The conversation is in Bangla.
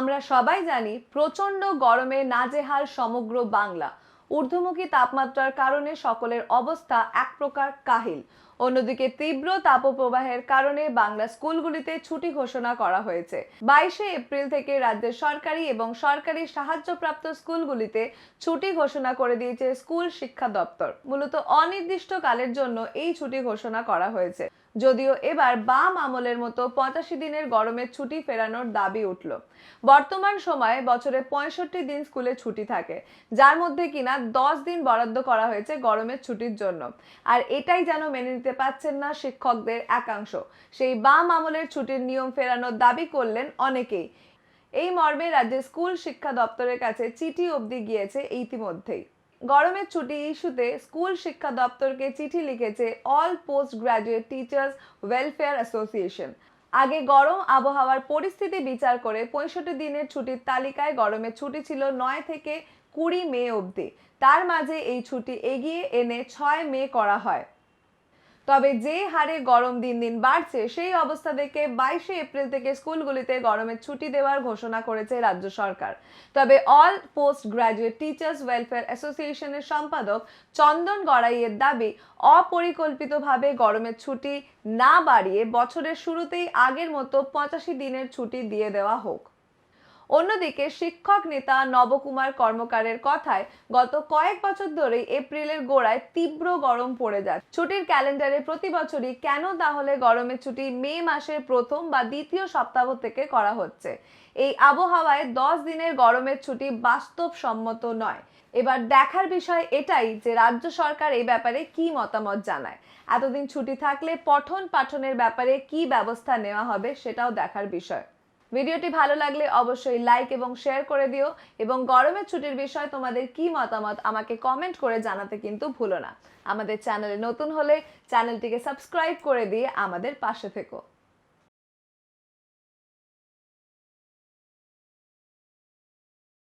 আমরা সবাই জানি প্রচণ্ড গরমে নাজেহাল সমগ্র বাংলা। ঊর্ধ্বমুখী তাপমাত্রার কারণে সকলের অবস্থা এক প্রকার কাহিল। অন্যদিকে তীব্র তাপপ্রবাহের কারণে বাংলা স্কুলগুলিতে ছুটি ঘোষণা করা হয়েছে। বাইশে এপ্রিল থেকে রাজ্যের সরকারি এবং সরকারি সাহায্যপ্রাপ্ত স্কুলগুলিতে ছুটি ঘোষণা করে দিয়েছে স্কুল শিক্ষা দপ্তর। মূলত অনির্দিষ্টকালের জন্য এই ছুটি ঘোষণা করা হয়েছে। যদিও এবার বাম আমলের মতো পঁচাশি দিনের গরমের ছুটি ফেরানোর দাবি উঠল। বর্তমান সময়ে বছরে পঁয়ষট্টি দিন স্কুলে ছুটি থাকে, যার মধ্যে কিনা দশ দিন বরাদ্দ করা হয়েছে গরমের ছুটির জন্য। আর এটাই যেন মেনে নিতে পারছেন না শিক্ষকদের একাংশ। সেই বাম আমলের ছুটির নিয়ম ফেরানোর দাবি করলেন অনেকেই। এই মর্মে রাজ্যের স্কুল শিক্ষা দপ্তরের কাছে চিঠি অবধি গিয়েছে ইতিমধ্যেই। গরমের ছুটি ইস্যুতে স্কুল শিক্ষা দপ্তরকে চিঠি লিখেছে all post graduate teachers welfare association. আগে গরম, আবহাওয়ার পরিস্থিতি বিচার করে পঁয়ষট্টি দিনের ছুটির তালিকায় গরমের ছুটি ছিল নয় থেকে কুড়ি মে অবধি। তার মাঝে এই ছুটি এগিয়ে এনে ছয় মে করা হয়। তবে যে হারে গরম দিন দিন বাড়ছে, সেই অবস্থা দেখে বাইশে এপ্রিল থেকে স্কুলগুলিতে গরমের ছুটি দেওয়ার ঘোষণা করেছে রাজ্য সরকার। তবে all post graduate teachers welfare অ্যাসোসিয়েশনের সম্পাদক চন্দন গড়াইয়ের দাবি, অপরিকল্পিতভাবে গরমের ছুটি না বাড়িয়ে বছরের শুরুতেই আগের মতো পঁচাশি দিনের ছুটি দিয়ে দেওয়া হোক। অন্যদিকে শিক্ষক নেতা নবকুমার কর্মকারের কথায় গত কয়েক বছর ধরেই এপ্রিলের গোড়ায় তীব্র গরম পড়ে যায় ছুটির ক্যালেন্ডারে প্রতি বছরই কেন তাহলে গরমের ছুটি মে মাসের প্রথম বা দ্বিতীয় সপ্তাহ থেকে করা হচ্ছে। এই আবহাওয়ায় দশ দিনের গরমের ছুটি বাস্তবসম্মত নয়। এবার দেখার বিষয় এটাই যে রাজ্য সরকার এই ব্যাপারে কি মতামত জানায়। এতদিন ছুটি থাকলে পঠন পাঠনের ব্যাপারে কি ব্যবস্থা নেওয়া হবে সেটাও দেখার বিষয়। ভিডিওটি ভালো লাগলে অবশ্যই লাইক এবং শেয়ার করে দিও এবং গরমের ছুটির বিষয়ে তোমাদের কি মতামত আমাকে কমেন্ট করে জানাতে কিন্তু ভুলো না। আমাদের চ্যানেলে নতুন হলে চ্যানেলটিকে সাবস্ক্রাইব করে দিয়ে আমাদের পাশে থেকো।